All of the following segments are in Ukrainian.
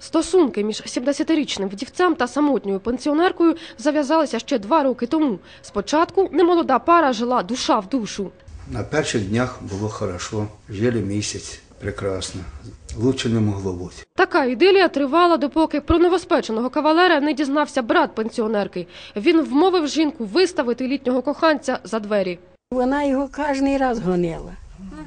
Стосунки між 70-річним вдівцем та самотньою пенсіонеркою зав'язалися ще два роки тому. Спочатку немолода пара жила душа в душу. На перших днях було хорошо, жили місяць, прекрасно. Лучше не могло бути. Така ідилія тривала, допоки про новоспеченого кавалера не дізнався брат пенсіонерки. Він вмовив жінку виставити літнього коханця за двері. Вона його кожен раз гонила.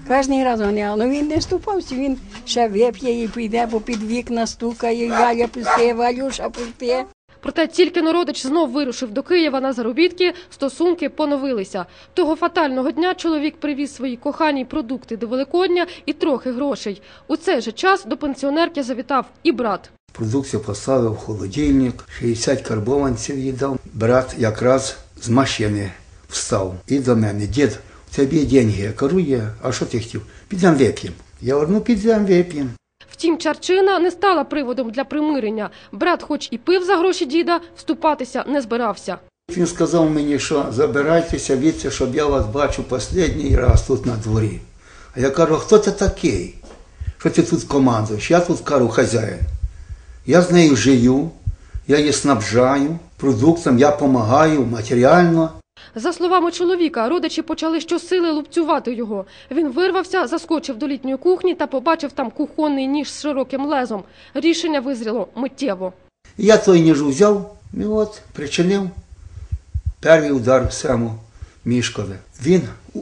Кожен раз гонила. Ну він не ступався, він ще вип'є і піде, бо під вікна стукає, і Валя пусти, Валюша пусти. Проте тільки народич знов вирушив до Києва на заробітки, стосунки поновилися. Того фатального дня чоловік привіз своїй коханій продукти до Великодня і трохи грошей. У цей же час до пенсіонерки завітав і брат. Продукцію поставив в холодильник, 60 карбованців їй дав. Брат якраз з машини встав і до мене, дід, у тебе є деньги. Я кажу, є. А що ти хотів? Підемо вип'ємо. Я говорю, ну підемо вип'ємо. Втім, Чарчина не стала приводом для примирення. Брат, хоч і пив за гроші діда, вступатися не збирався. Він сказав мені, що забирайтеся віце, щоб я вас бачу останній раз тут на дворі. А я кажу, хто ти такий? Що ти тут командуєш? Я тут кажу, хазяїн. Я з нею живу, я її снабжаю продуктом, я допомагаю матеріально. За словами чоловіка, родичі почали щосили лупцювати його. Він вирвався, заскочив до літньої кухні та побачив там кухонний ніж з широким лезом. Рішення визріло миттєво. Я той ніж взяв і от причинив перший удар Сему мішкове. Він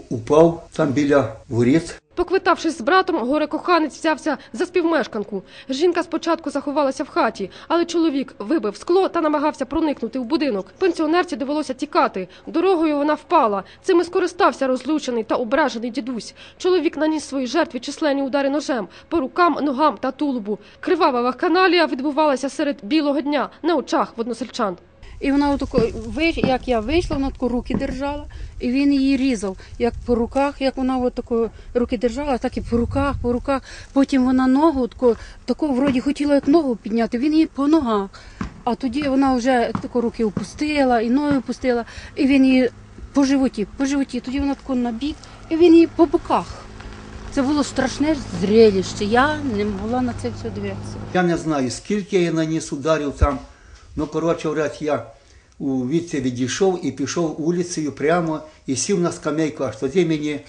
упав там біля воріт. Поквитавшись з братом, горе-коханець взявся за співмешканку. Жінка спочатку заховалася в хаті, але чоловік вибив скло та намагався проникнути в будинок. Пенсіонерці довелося тікати. Дорогою вона впала. Цим і скористався розлючений та ображений дідусь. Чоловік наніс своїй жертві численні удари ножем по рукам, ногам та тулубу. Кривава вакханалія відбувалася серед білого дня на очах в односельчан. І вона отако, як я вийшла, вона тако руки держала, і він її різав, як по руках, як вона отако руки держала, так і по руках, по руках. Потім вона ногу тако, тако вроді хотіла як ногу підняти, він її по ногах. А тоді вона вже тако руки опустила, і ноги опустила, і він її по животі, по животі. Тоді вона тако на бік, і він її по боках. Це було страшне зрелище. Я не могла на це все дивитися. Я не знаю, скільки я наніс ударів там. Ну, коротше, говорять, я у віці відійшов і пішов вулицею прямо і сів на скамейку, аж тоді мені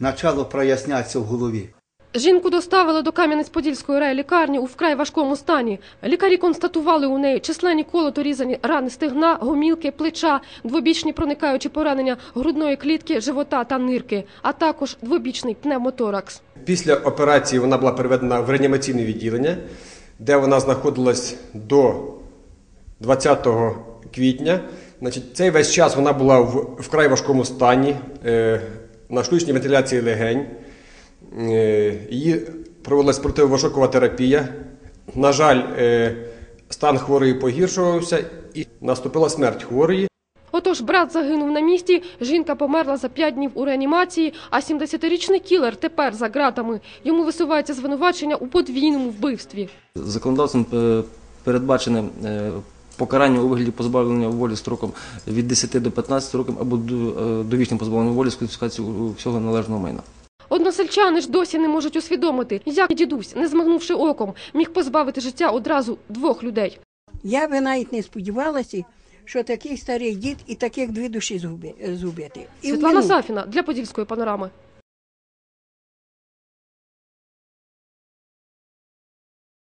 почало прояснятися в голові. Жінку доставили до Кам'янець-Подільської райлікарні у вкрай важкому стані. Лікарі констатували у неї численні колото різані рани стегна, гомілки, плеча, двобічні проникаючі поранення грудної клітки, живота та нирки, а також двобічний пневмоторакс. Після операції вона була переведена в реанімаційне відділення, де вона знаходилась до 20 квітня. Значить, цей весь час вона була в вкрай важкому стані, е, на штучній вентиляції легень. Е, її проводилась противовошокова терапія. На жаль, е, стан хворої погіршувався і наступила смерть хворої. Отож, брат загинув на місці, жінка померла за п'ять днів у реанімації, а 70-річний кілер тепер за ґратами. Йому висувається звинувачення у подвійному вбивстві. Законодавством е, передбачене е, покарання у вигляді позбавлення волі строком від 10 до 15 років або е, довічним позбавленням волі з конфіскацією всього належного майна. Односельчани ж досі не можуть усвідомити, як дідусь, не змигнувши оком, міг позбавити життя одразу двох людей. Я би навіть не сподівалася, що такий старий дід і таких дві душі згуби- згубити. І Світлана. Сафіна для Подільської панорами.